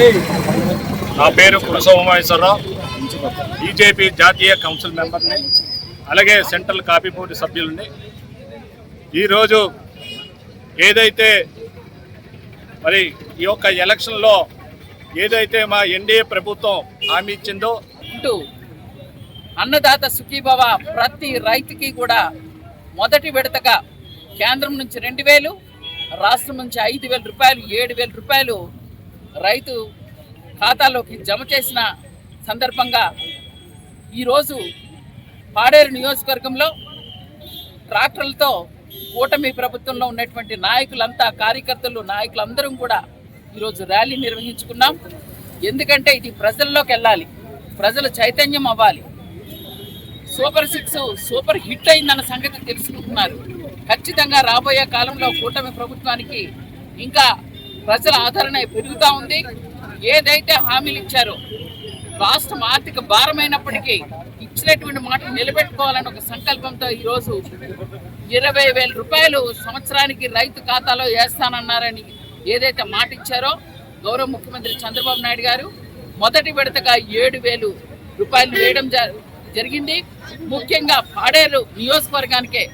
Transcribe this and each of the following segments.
నా పేరు కురస బీజేపీ జాతీయ కౌన్సిల్ మెంబర్ని అలాగే సెంట్రల్ కాపీ బోర్డు సభ్యులని. ఈరోజు ఏదైతే మరి ఈ యొక్క ఎలక్షన్లో ఏదైతే మా ఎన్డీఏ ప్రభుత్వం హామీ ఇచ్చిందో అంటూ అన్నదాత సుఖీభవ ప్రతి రైతుకి కూడా మొదటి విడతగా కేంద్రం నుంచి రెండు వేలు రాష్ట్రం నుంచి ఐదు వేల రూపాయలు ఏడు వేల రూపాయలు రైతు ఖాతాలోకి జమ చేసిన సందర్భంగా ఈరోజు పాడేరు నియోజకవర్గంలో ట్రాక్టర్లతో కూటమి ప్రభుత్వంలో ఉన్నటువంటి నాయకులంతా కార్యకర్తలు నాయకులందరం కూడా ఈరోజు ర్యాలీ నిర్వహించుకున్నాం. ఎందుకంటే ఇది ప్రజల్లోకి వెళ్ళాలి ప్రజలు చైతన్యం అవ్వాలి. సూపర్ సిక్స్ సూపర్ హిట్ అయిందన్న సంగతి తెలుసుకుంటున్నారు. ఖచ్చితంగా రాబోయే కాలంలో కూటమి ప్రభుత్వానికి ఇంకా ప్రజల ఆదరణ పెరుగుతూ ఉంది. ఏదైతే హామీలు ఇచ్చారో రాష్ట్రం ఆర్థిక భారమైనప్పటికీ ఇచ్చినటువంటి మాట నిలబెట్టుకోవాలని ఒక సంకల్పంతో ఈరోజు ఇరవై వేల రూపాయలు సంవత్సరానికి రైతు ఖాతాలో వేస్తానన్నారని ఏదైతే మాట ఇచ్చారో గౌరవ ముఖ్యమంత్రి చంద్రబాబు నాయుడు గారు మొదటి విడతగా ఏడు వేలు రూపాయలు వేయడం జ- జరిగింది. ముఖ్యంగా పాడేరు నియోజకవర్గానికే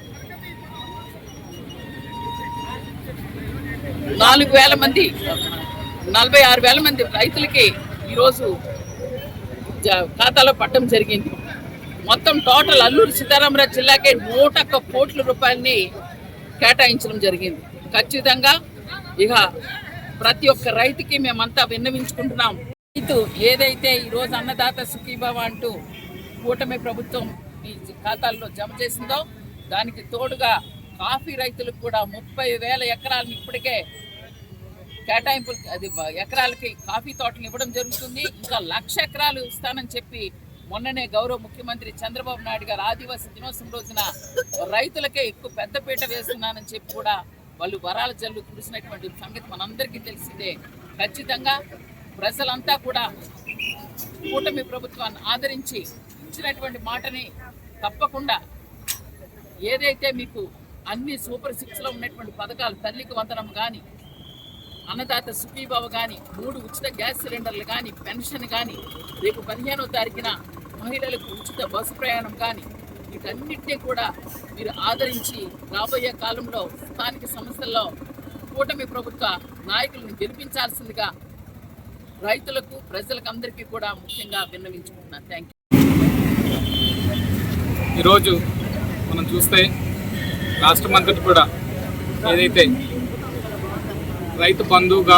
నాలుగు వేల మంది నలభై ఆరు వేల మంది రైతులకి ఈరోజు జ- ఖాతాలో పట్టడం జరిగింది. మొత్తం టోటల్ అల్లూరు సీతారామరాజు జిల్లాకే నూట ఒక్క కోట్ల రూపాయలని కేటాయించడం జరిగింది. ఖచ్చితంగా ఇక ప్రతి ఒక్క రైతుకి మేమంతా విన్నవించుకుంటున్నాం. రైతు ఏదైతే ఈరోజు అన్నదాత సుఖీభావ అంటూ కూటమి ప్రభుత్వం ఈ ఖాతాల్లో జమ చేసిందో దానికి తోడుగా కాఫీ రైతులకు కూడా ముప్పై వేల ఎకరాలను ఇప్పటికే కేటాయింపులు అది ఎకరాలకి కాఫీ తోటలు ఇవ్వడం జరుగుతుంది. ఇంకా లక్ష ఎకరాలు ఇస్తానని చెప్పి మొన్ననే గౌరవ ముఖ్యమంత్రి చంద్రబాబు నాయుడు గారు ఆదివాసీ దినోత్సవం రోజున రైతులకే ఎక్కువ పెద్దపీట వేస్తున్నానని చెప్పి కూడా వాళ్ళు వరాల జల్లు కురిసినటువంటి సంగతి మనందరికీ తెలిసిందే. ఖచ్చితంగా ప్రజలంతా కూడా కూటమి ప్రభుత్వాన్ని ఆదరించి ఇచ్చినటువంటి మాటని తప్పకుండా ఏదైతే మీకు అన్ని సూపర్ సిక్స్లో ఉన్నటువంటి పథకాలు తల్లికి వందనం కానీ అన్నదాత సుఖీబాబ కానీ మూడు ఉచిత గ్యాస్ సిలిండర్లు కానీ పెన్షన్ కానీ రేపు పదిహేనో తారీఖున మహిళలకు ఉచిత బస్సు ప్రయాణం కానీ వీటన్నిటినీ కూడా మీరు ఆదరించి రాబోయే కాలంలో స్థానిక సంస్థల్లో కూటమి ప్రభుత్వ నాయకులను గెలిపించాల్సిందిగా రైతులకు ప్రజలకు అందరికీ కూడా ముఖ్యంగా విన్నవించుకుంటున్నాను. థ్యాంక్ యూ ఈరోజు మనం చూస్తే రాష్ట్రమంతటి కూడా ఏదైతే రైతు బంధువుగా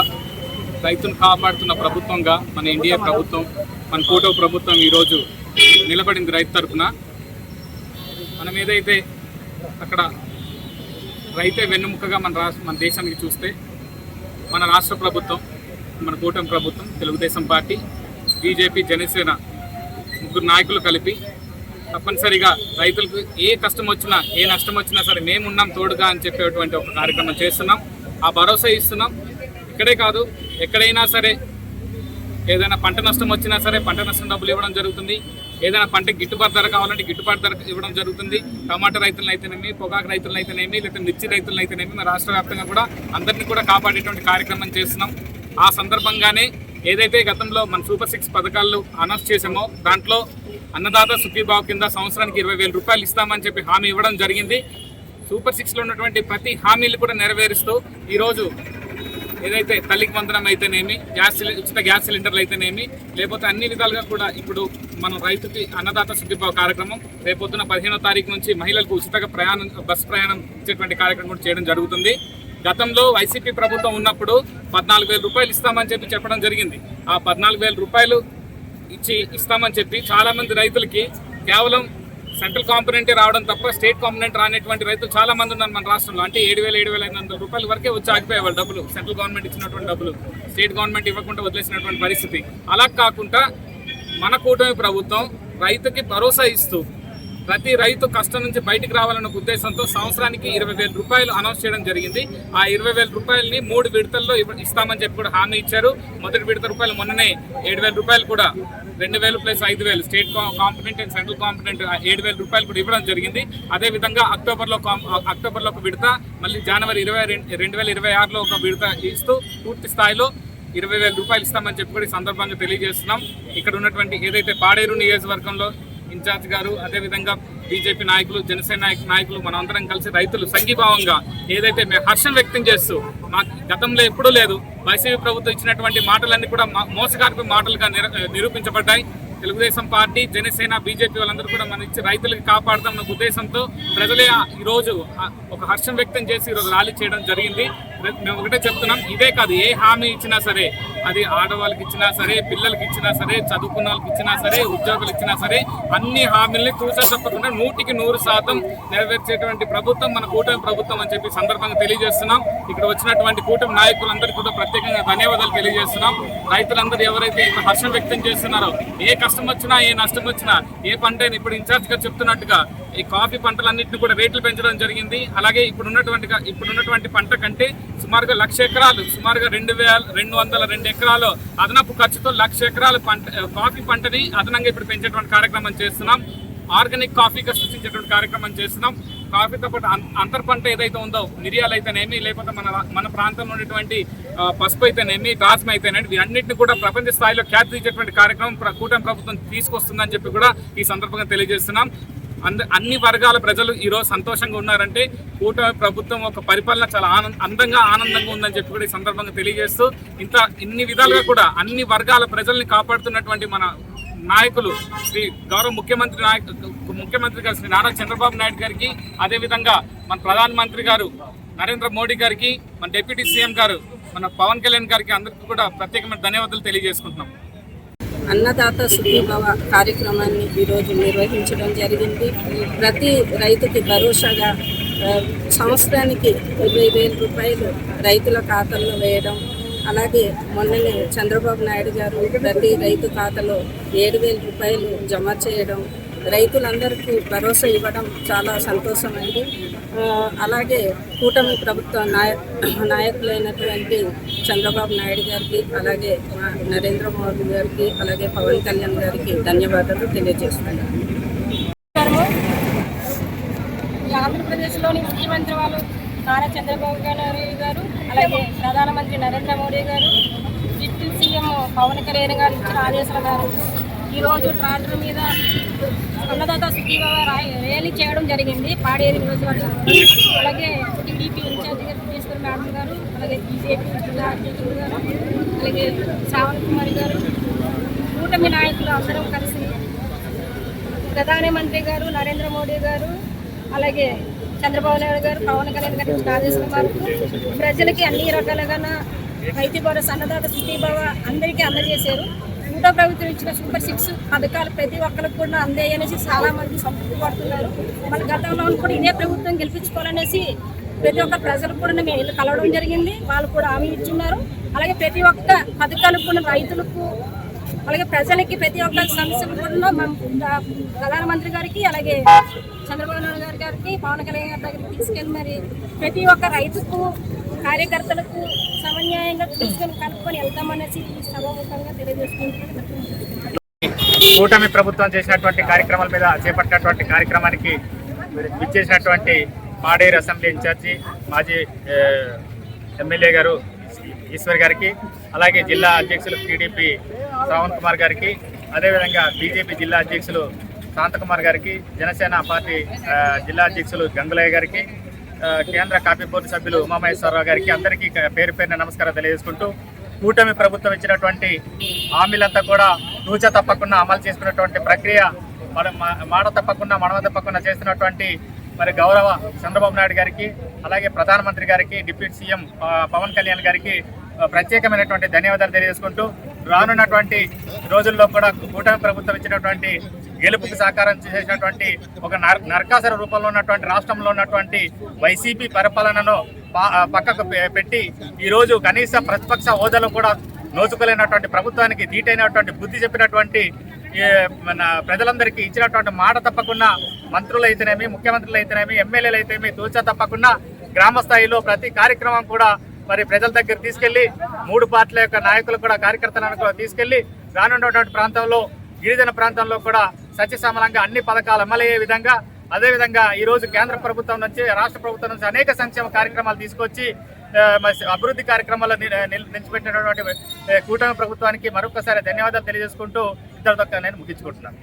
రైతును కాపాడుతున్న ప్రభుత్వంగా మన ఎన్డీఏ ప్రభుత్వం మన కూటమి ప్రభుత్వం ఈరోజు నిలబడింది రైతు తరఫున. మనం ఏదైతే అక్కడ రైతే వెన్నుముకగా మన రాష్ట్ర మన దేశానికి చూస్తే మన రాష్ట్ర ప్రభుత్వం మన కూటమి ప్రభుత్వం తెలుగుదేశం పార్టీ బీజేపీ జనసేన ముగ్గురు నాయకులు కలిపి తప్పనిసరిగా రైతులకు ఏ కష్టం వచ్చినా ఏ నష్టం వచ్చినా సరే మేమున్నాం తోడుగా అని చెప్పేటువంటి ఒక కార్యక్రమం చేస్తున్నాం. ఆ భరోసా ఇస్తున్నాం. ఇక్కడే కాదు ఎక్కడైనా సరే ఏదైనా పంట నష్టం వచ్చినా సరే పంట నష్టం డబ్బులు ఇవ్వడం జరుగుతుంది. ఏదైనా పంట గిట్టుబాటు ధర కావాలంటే గిట్టుబాటు ధర ఇవ్వడం జరుగుతుంది. టమాటా రైతులను అయితేనేమి పొగాకు రైతులను అయితేనేమి లేకపోతే మిర్చి రైతులను అయితేనేమి మన రాష్ట్ర వ్యాప్తంగా కూడా అందరినీ కూడా కాపాడేటువంటి కార్యక్రమం చేస్తున్నాం. ఆ సందర్భంగానే ఏదైతే గతంలో మన సూపర్ సిక్స్ పథకాలు అనౌన్స్ చేసామో దాంట్లో అన్నదాత సుఖీభావ్ కింద సంవత్సరానికి ఇరవై రూపాయలు ఇస్తామని చెప్పి హామీ ఇవ్వడం జరిగింది. సూపర్ సిక్స్లో ఉన్నటువంటి ప్రతి హామీలు కూడా నెరవేరుస్తూ ఈరోజు ఏదైతే తల్లికి వందనం అయితేనేమి గ్యాస్ ఉచిత గ్యాస్ సిలిండర్లు అయితేనేమి లేకపోతే అన్ని విధాలుగా కూడా ఇప్పుడు మనం రైతుకి అన్నదాత సుఖీభావ కార్యక్రమం రేపొద్దున పదిహేనో తారీఖు నుంచి మహిళలకు ఉచితంగా ప్రయాణం బస్ ప్రయాణం ఇచ్చేటువంటి కార్యక్రమం కూడా చేయడం జరుగుతుంది. గతంలో వైసీపీ ప్రభుత్వం ఉన్నప్పుడు పద్నాలుగు వేల రూపాయలు ఇస్తామని చెప్పి చెప్పడం జరిగింది. ఆ పద్నాలుగు వేల రూపాయలు ఇచ్చి ఇస్తామని చెప్పి చాలామంది రైతులకి కేవలం సెంట్రల్ కాంపోనెంటే రావడం తప్ప స్టేట్ కాంపినెంట్ రానటువంటి రైతులు చాలా మంది ఉన్నారు మన రాష్ట్రంలో. అంటే ఏడు వేల ఏడు వేల ఐదు వందల రూపాయల వరకే వచ్చి ఆగిపోయేవాళ్ళు డబ్బులు. సెంట్రల్ గవర్నమెంట్ ఇచ్చినటువంటి డబ్బులు. స్టేట్ గవర్నమెంట్ ఇవ్వకుండా వదిలేసినటువంటి పరిస్థితి. అలా కాకుండా మన కూటమి ప్రభుత్వం రైతుకి భరోసా ఇస్తూ ప్రతి రైతు కష్టం నుంచి బయటికి రావాలన్న ఉద్దేశంతో సంవత్సరానికి ఇరవై వేల రూపాయలు అనౌన్స్ చేయడం జరిగింది. ఆ ఇరవై వేల రూపాయలని మూడు విడతల్లో ఇస్తామని చెప్పి కూడా హామీ ఇచ్చారు. మొదటి విడత రూపాయలు మొన్ననే ఏడు వేల రూపాయలు కూడా రెండు వేలు ప్లస్ ఐదు వేలు state competent and central competent ఏడు వేల రూపాయలు కూడా ఇవ్వడం జరిగింది. అదే విధంగా అక్టోబర్లో కాం- అక్టోబర్లో ఒక విడత మళ్ళీ జనవరి ఇరవై రెండు వేల ఇరవై ఆరులో ఒక విడత ఇస్తూ పూర్తి స్థాయిలో ఇరవై వేల రూపాయలు ఇస్తామని చెప్పి కూడా ఈ సందర్భంగా తెలియజేస్తున్నాం. ఇక్కడ ఉన్నటువంటి ఏదైతే పాడేరు నియోజకవర్గంలో ఇన్ఛార్జ్ గారు అదేవిధంగా బీజేపీ నాయకులు జనసేన నాయకులు నాయకులు మనమందరం కలిసి రైతులు సంఘీభావంగా ఏదైతే మేము హర్షం వ్యక్తం చేస్తూ మా గతంలో ఎప్పుడూ లేదు వైసీపీ ప్రభుత్వం ఇచ్చినటువంటి మాటలన్నీ కూడా మా- మాటలుగా నిర- నిరూపించబడ్డాయి. తెలుగుదేశం పార్టీ జనసేన బీజేపీ వాళ్ళందరూ కూడా మన ఇచ్చి రైతులకు కాపాడుతున్న ఉద్దేశంతో ప్రజలే ఈరోజు ఒక హర్షం వ్యక్తం చేసి ఈరోజు ర్యాలీ చేయడం జరిగింది. మేము ఒకటే చెప్తున్నాం ఇదే కాదు ఏ హామీ ఇచ్చినా సరే అది ఆడవాళ్ళకి ఇచ్చినా సరే పిల్లలకి ఇచ్చినా సరే చదువుకున్న వాళ్ళకి ఇచ్చినా సరే ఉద్యోగులు ఇచ్చినా సరే అన్ని హామీల్ని చూసా తప్పకుండా నూటికి నూరు శాతం నెరవేర్చేటువంటి ప్రభుత్వం మన కూటమి ప్రభుత్వం అని చెప్పి సందర్భంగా తెలియజేస్తున్నాం. ఇక్కడ వచ్చినటువంటి కూటమి నాయకులందరికీ కూడా ప్రత్యేకంగా ధన్యవాదాలు తెలియజేస్తున్నాం. రైతులందరూ ఎవరైతే ఇక్కడ హర్షం వ్యక్తం చేస్తున్నారో ఏ కష్టం వచ్చినా ఏ నష్టం వచ్చినా ఏ పంట ఇప్పుడు ఇన్ఛార్జ్గా చెప్తున్నట్టుగా ఈ కాఫీ పంటలన్నింటినీ కూడా రేట్లు పెంచడం జరిగింది. అలాగే ఇప్పుడున్నటువంటి ఇప్పుడున్నటువంటి పంట కంటే సుమారుగా లక్ష ఎకరాలు సుమారుగా రెండు వేల రెండు వందల రెండు ఎకరాలు అదనపు ఖర్చుతో లక్ష ఎకరాల పంట కాఫీ పంటని అదనంగా ఇప్పుడు పెంచేటువంటి కార్యక్రమం చేస్తున్నాం. ఆర్గానిక్ కాఫీగా సృష్టించేటువంటి కార్యక్రమం చేస్తున్నాం. కాఫీతో పాటు అంతర్ పంట ఏదైతే ఉందో మిరియాలు అయితేనేమి లేకపోతే మన మన ప్రాంతంలో ఉన్నటువంటి పసుపు అయితేనేమి దాసం అయితేనేమి వీటన్నిటిని కూడా ప్రపంచ స్థాయిలో ఖ్యాతి తీసేటువంటి కార్యక్రమం కూటమి ప్రభుత్వం తీసుకొస్తుందని చెప్పి కూడా ఈ సందర్భంగా తెలియజేస్తున్నాం. అంద అన్ని వర్గాల ప్రజలు ఈరోజు సంతోషంగా ఉన్నారంటే కూటమి ప్రభుత్వం ఒక పరిపాలన చాలా ఆనంద అందంగా ఆనందంగా ఉందని చెప్పి కూడా ఈ సందర్భంగా తెలియజేస్తూ ఇంత ఇన్ని విధాలుగా కూడా అన్ని వర్గాల ప్రజల్ని కాపాడుతున్నటువంటి మన నాయకులు శ్రీ గౌరవ ముఖ్యమంత్రి నాయకు ముఖ్యమంత్రి గారు శ్రీ నారా చంద్రబాబు నాయుడు గారికి అదేవిధంగా మన ప్రధానమంత్రి గారు నరేంద్ర మోడీ గారికి మన డిప్యూటీ సీఎం గారు మన పవన్ కళ్యాణ్ గారికి అందరికీ కూడా ప్రత్యేకమైన ధన్యవాదాలు తెలియజేసుకుంటున్నాం. అన్నదాత సుఖీభవ కార్యక్రమాన్ని ఈరోజు నిర్వహించడం జరిగింది. ప్రతి రైతుకి భరోసాగా సంవత్సరానికి ఇరవై వేల రూపాయలు రైతుల ఖాతాల్లో వేయడం అలాగే మొన్ననే చంద్రబాబు నాయుడు గారు ప్రతి రైతు ఖాతాలో ఏడు వేల రూపాయలు జమ చేయడం రైతులందరికీ భరోసా ఇవ్వడం చాలా సంతోషం అండి అలాగే కూటమి ప్రభుత్వ నాయ నాయకులైనటువంటి చంద్రబాబు నాయుడు గారికి అలాగే నరేంద్ర మోదీ గారికి అలాగే పవన్ కళ్యాణ్ గారికి ధన్యవాదాలు తెలియజేస్తున్నాను. ఆంధ్రప్రదేశ్లోని ముఖ్యమంత్రి వాళ్ళు నారా చంద్రబాబు నాయుడు గారు అలాగే ప్రధానమంత్రి నరేంద్ర మోడీ గారు డిప్యూటీ సీఎం పవన్ కళ్యాణ్ గారు ఇచ్చిన ఆదేశాల గారు ఈరోజు ట్రాక్టర్ మీద అన్నదాత సుఖీభావ రా- ర్యాలీ చేయడం జరిగింది. పాడేరు నియోజకవర్గం. అలాగే టీడీపీ ఇన్ఛార్జ్ గారు ఈశ్వర్ మేడం గారు అలాగే బీజేపీ జిల్లా అధ్యక్షుడు గారు అలాగే శ్రావణ్ కుమార్ గారు కూటమి నాయకులు అందరం కలిసి ప్రధానమంత్రి గారు నరేంద్ర మోడీ గారు అలాగే చంద్రబాబు నాయుడు గారు పవన్ కళ్యాణ్ గారు ఇచ్చిన ఆదేశాల మేరకు ప్రజలకి అన్ని రకాలుగా రైతు భరోసా అన్నదాత సుఖీభావ అందరికీ అందజేశారు. కూటమి ప్రభుత్వం ఇచ్చిన సూపర్ సిక్స్ పథకాలు ప్రతి ఒక్కరికి కూడా అందేయనేసి చాలా మంది సంతృప్తి పడుతున్నారు మన గతంలో కూడా ఇదే ప్రభుత్వం గెలిపించుకోవాలనేసి ప్రతి ఒక్క ప్రజలు కూడా మేము ఇల్లు కలవడం జరిగింది. వాళ్ళు కూడా హామీ ఇచ్చున్నారు. అలాగే ప్రతి ఒక్క పథకాలకు కూడా రైతులకు అలాగే ప్రజలకి ప్రతి ఒక్క సమస్యలు కూడా ప్రధానమంత్రి గారికి అలాగే చంద్రబాబు నాయుడు గారి గారికి పవన్ కళ్యాణ్ గారి దగ్గరికి తీసుకెళ్ళి మరి ప్రతి ఒక్క రైతుకు కార్యకర్తలకు సమన్యాయంగా తీసుకొని కలుపుకొని వెళ్తామనేసి ఈ సభాముఖంగా తెలియజేసుకుంటున్నాను. కూటమి ప్రభుత్వం చేసినటువంటి కార్యక్రమాల మీద చేపట్టినటువంటి కార్యక్రమానికి ఇచ్చేసినటువంటి పాడేరు అసెంబ్లీ ఇన్ఛార్జి మాజీ ఎమ్మెల్యే గారు ఈశ్వర్ గారికి అలాగే జిల్లా అధ్యక్షులు టీడీపీ శ్రావణ్ కుమార్ గారికి అదేవిధంగా బీజేపీ జిల్లా అధ్యక్షులు శాంతకుమార్ గారికి జనసేన పార్టీ జిల్లా అధ్యక్షులు గంగులయ్య గారికి కేంద్ర కాపీ బోర్డు సభ్యులు ఉమామహేశ్వరరావు గారికి అందరికీ పేరు పేరున నమస్కారం తెలియజేసుకుంటూ కూటమి ప్రభుత్వం ఇచ్చినటువంటి హామీలంతా కూడా నూచ తప్పకుండా అమలు చేసుకున్నటువంటి ప్రక్రియ మన మా- మాట తప్పకుండా మనమ తప్పకుండా చేస్తున్నటువంటి మరి గౌరవ చంద్రబాబు నాయుడు గారికి అలాగే ప్రధానమంత్రి గారికి డిప్యూటీ సీఎం పవన్ కళ్యాణ్ గారికి ప్రత్యేకమైనటువంటి ధన్యవాదాలు తెలియజేసుకుంటూ రానున్నటువంటి రోజుల్లో కూడా కూటమి ప్రభుత్వం ఇచ్చినటువంటి గెలుపుకి సహకారం చేసేటువంటి ఒక నర- నరకాసుర రూపంలో ఉన్నటువంటి రాష్ట్రంలో ఉన్నటువంటి వైసీపీ పరిపాలనను పక్కకు పె- పెట్టి ఈరోజు కనీస ప్రతిపక్ష హోదాలో కూడా నోచుకోలేనటువంటి ప్రభుత్వానికి ధీటైనటువంటి బుద్ధి చెప్పినటువంటి మన ప్రజలందరికీ ఇచ్చినటువంటి మాట తప్పకుండా మంత్రులు అయితేనేమి ముఖ్యమంత్రులు అయితేనేమి ఎమ్మెల్యేలు అయితేనేమి తూచా తప్పకుండా గ్రామ స్థాయిలో ప్రతి కార్యక్రమం కూడా మరి ప్రజల దగ్గర తీసుకెళ్ళి మూడు పార్టీల యొక్క నాయకులు కూడా కార్యకర్తలను కూడా తీసుకెళ్ళి రానున్నటువంటి ప్రాంతంలో గిరిజన ప్రాంతంలో కూడా సత్యసమలంగా అన్ని పథకాలు అమలయ్యే విధంగా అదేవిధంగా ఈ రోజు కేంద్ర ప్రభుత్వం నుంచి రాష్ట్ర ప్రభుత్వం నుంచి అనేక సంక్షేమ కార్యక్రమాలు తీసుకొచ్చి అభివృద్ధి కార్యక్రమాల్లో నిలిచిపెట్టినటువంటి కూటమి ప్రభుత్వానికి మరొకసారి ధన్యవాదాలు తెలియజేసుకుంటూ ఇద్దరు నేను ముగించుకుంటున్నాను.